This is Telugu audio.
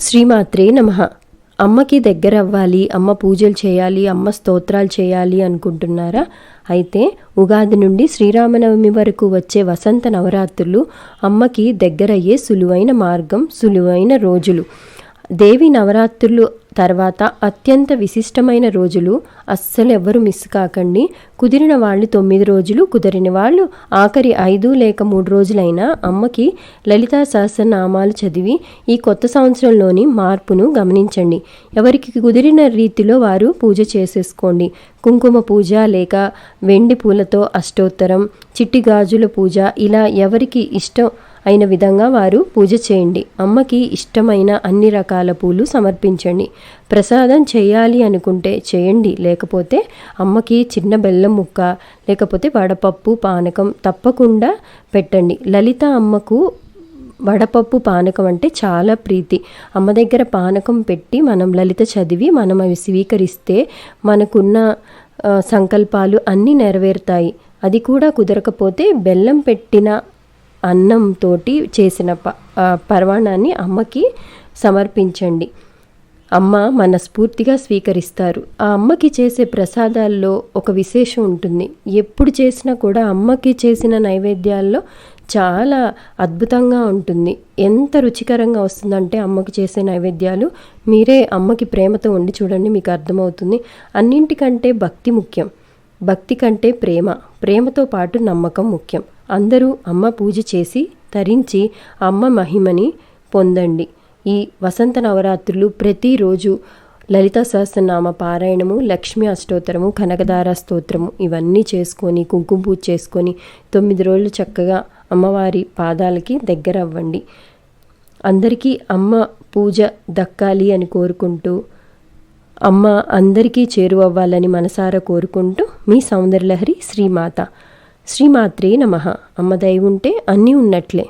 శ్రీమాత్రే నమ. అమ్మకి దగ్గర అవ్వాలి అమ్మ పూజలు చేయాలి అమ్మ స్తోత్రాలు చేయాలి అనుకుంటున్నారా? అయితే ఉగాది నుండి శ్రీరామనవమి వరకు వచ్చే వసంత నవరాత్రులు అమ్మకి దగ్గరయ్యే సులువైన మార్గం సులువైన రోజులు. దేవి నవరాత్రులు తర్వాత అత్యంత విశిష్టమైన రోజులు అస్సలు ఎవ్వరు మిస్ కాకండి. కుదిరిన వాళ్ళు తొమ్మిది రోజులు కుదిరిన వాళ్ళు ఆఖరి ఐదు లేక మూడు రోజులైనా అమ్మకి లలితా సహస్రనామాలు చదివి ఈ కొత్త సంవత్సరంలోని మార్పును గమనించండి. ఎవరికి కుదిరిన రీతిలో వారు పూజ చేసేసుకోండి. కుంకుమ పూజ లేక వెండి పూలతో అష్టోత్తరం చిట్టి గాజుల పూజ ఇలా ఎవరికి ఇష్టం అయిన విధంగా వారు పూజ చేయండి. అమ్మకి ఇష్టమైన అన్ని రకాల పూలు సమర్పించండి. ప్రసాదం చేయాలి అనుకుంటే చేయండి. లేకపోతే అమ్మకి చిన్న బెల్లం ముక్క లేకపోతే వడపప్పు పానకం తప్పకుండా పెట్టండి. లలిత అమ్మకు వడపప్పు పానకం అంటే చాలా ప్రీతి. అమ్మ దగ్గర పానకం పెట్టి మనం లలిత చదివి మనం అవి స్వీకరిస్తే మనకున్న సంకల్పాలు అన్నీ నెరవేరుతాయి. అది కూడా కుదరకపోతే బెల్లం పెట్టిన అన్నంతో చేసిన ప పర్వాణాన్ని అమ్మకి సమర్పించండి. అమ్మ మనస్ఫూర్తిగా స్వీకరిస్తారు. ఆ అమ్మకి చేసే ప్రసాదాల్లో ఒక విశేషం ఉంటుంది. ఎప్పుడు చేసినా కూడా అమ్మకి చేసిన నైవేద్యాల్లో చాలా అద్భుతంగా ఉంటుంది. ఎంత రుచికరంగా వస్తుందంటే అమ్మకి చేసే నైవేద్యాలు మీరే అమ్మకి ప్రేమతో ఉండి చూడండి మీకు అర్థమవుతుంది. అన్నింటికంటే భక్తి ముఖ్యం. భక్తి కంటే ప్రేమ. ప్రేమతో పాటు నమ్మకం ముఖ్యం. అందరూ అమ్మ పూజ చేసి తరించి అమ్మ మహిమని పొందండి. ఈ వసంత నవరాత్రులు ప్రతిరోజు లలిత సహస్రనామ పారాయణము లక్ష్మీ అష్టోత్తరము కనకదార స్తోత్రము ఇవన్నీ చేసుకొని కుంకుమ పూజ చేసుకొని తొమ్మిది రోజులు చక్కగా అమ్మవారి పాదాలకి దగ్గర అవ్వండి. అందరికీ అమ్మ పూజ దక్కాలి అని కోరుకుంటూ అమ్మ అందరికీ చేరువవ్వాలని మనసారా కోరుకుంటూ మీ సౌందర్యలహరి శ్రీమాత. శ్రీమాత్రే నమ. అమ్మ దయ ఉంటే అన్నీ ఉన్నట్లే.